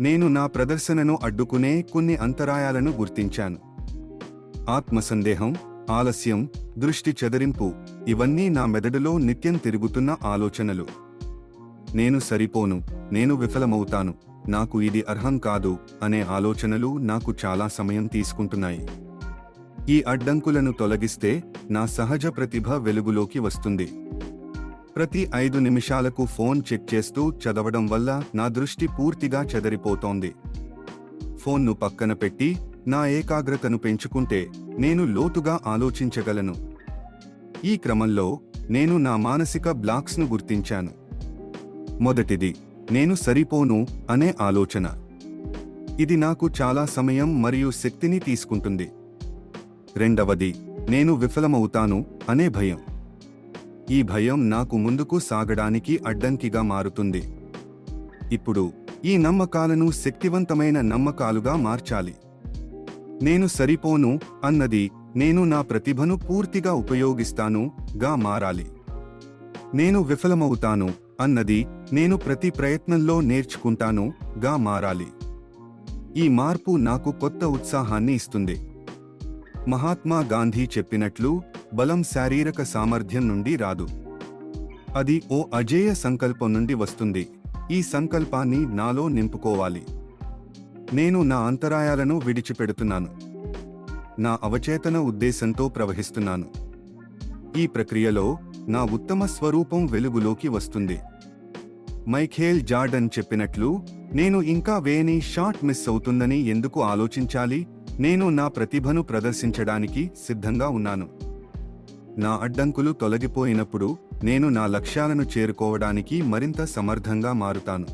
నేను నా ప్రదర్శనను అడ్డుకునే కొన్ని అంతరాయాలను గుర్తించాను. ఆత్మసందేహం ఆలస్యం దృష్టి చెదరింపు ఇవన్నీ నా మెదడులో నిత్యం తిరుగుతున్న ఆలోచనలు. నేను సరిపోను నేను విఫలమవుతాను నాకు ఇది అర్హం కాదు అనే ఆలోచనలు నాకు చాలా సమయం తీసుకుంటున్నాయి. ఈ అడ్డంకులను తొలగిస్తే నా సహజ ప్రతిభ వెలుగులోకి వస్తుంది. ప్రతి ఐదు నిమిషాలకు ఫోన్ చెక్ చేస్తూ చదవడం వల్ల నా దృష్టి పూర్తిగా చెదరిపోతోంది. ఫోన్ను పక్కన పెట్టి నా ఏకాగ్రతను పెంచుకుంటే నేను లోతుగా ఆలోచించగలను. ఈ క్రమంలో నేను నా మానసిక బ్లాక్స్ను గుర్తించాను. మొదటిది నేను సరిపోను అనే ఆలోచన. ఇది నాకు చాలా సమయం మరియు శక్తిని తీసుకుంటుంది. రెండవది నేను విఫలమవుతాను అనే భయం. ఈ భయం నాకు ముందుకు సాగడానికి అడ్డంకిగా మారుతుంది. ఇప్పుడు ఈ నమ్మకాలను శక్తివంతమైన నమ్మకాలుగా మార్చాలి. నేను సరిపోను అన్నది నేను నా ప్రతిభను పూర్తిగా ఉపయోగిస్తాను గా మారాలి. నేను విఫలమవుతాను అన్నది నేను ప్రతి ప్రయత్నంలో నేర్చుకుంటాను గా మారాలి. ఈ మార్పు నాకు కొత్త ఉత్సాహాన్ని ఇస్తుంది. మహాత్మా గాంధీ చెప్పినట్లు బలం శారీరక సామర్థ్యం నుండి రాదు. అది ఓ అజేయ సంకల్పం నుండి వస్తుంది. ఈ సంకల్పాన్ని నాలో నింపుకోవాలి. నేను నా అంతరాయాలను విడిచిపెడుతున్నాను. నా అవచేతన ఉద్దేశంతో ప్రవహిస్తున్నాను. ఈ ప్రక్రియలో నా ఉత్తమ స్వరూపం వెలుగులోకి వస్తుంది. మైఖేల్ జార్డన్ చెప్పినట్లు నేను ఇంకా వేని షాట్ మిస్ అవుతుందని ఎందుకు ఆలోచించాలి? నేను నా ప్రతిభను ప్రదర్శించడానికి సిద్ధంగా ఉన్నాను. నా అడ్డంకులు తొలగిపోయినప్పుడు నేను నా లక్ష్యాలను చేరుకోవడానికి మరింత సమర్థంగా మారుతాను.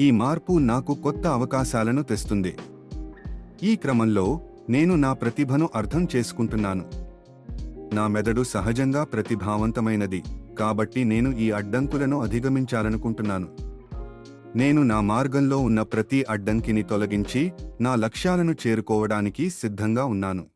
ఈ మార్పు నాకు కొత్త అవకాశాలను తెస్తుంది. ఈ క్రమంలో నేను నా ప్రతిభను అర్థం చేసుకుంటున్నాను. నా మెదడు సహజంగా ప్రతిభావంతమైనది కాబట్టి నేను ఈ అడ్డంకులను అధిగమించాలనుకుంటున్నాను. నేను నా మార్గంలో ఉన్న ప్రతి అడ్డంకిని తొలగించి నా లక్ష్యాలను చేరుకోవడానికి సిద్ధంగా ఉన్నాను.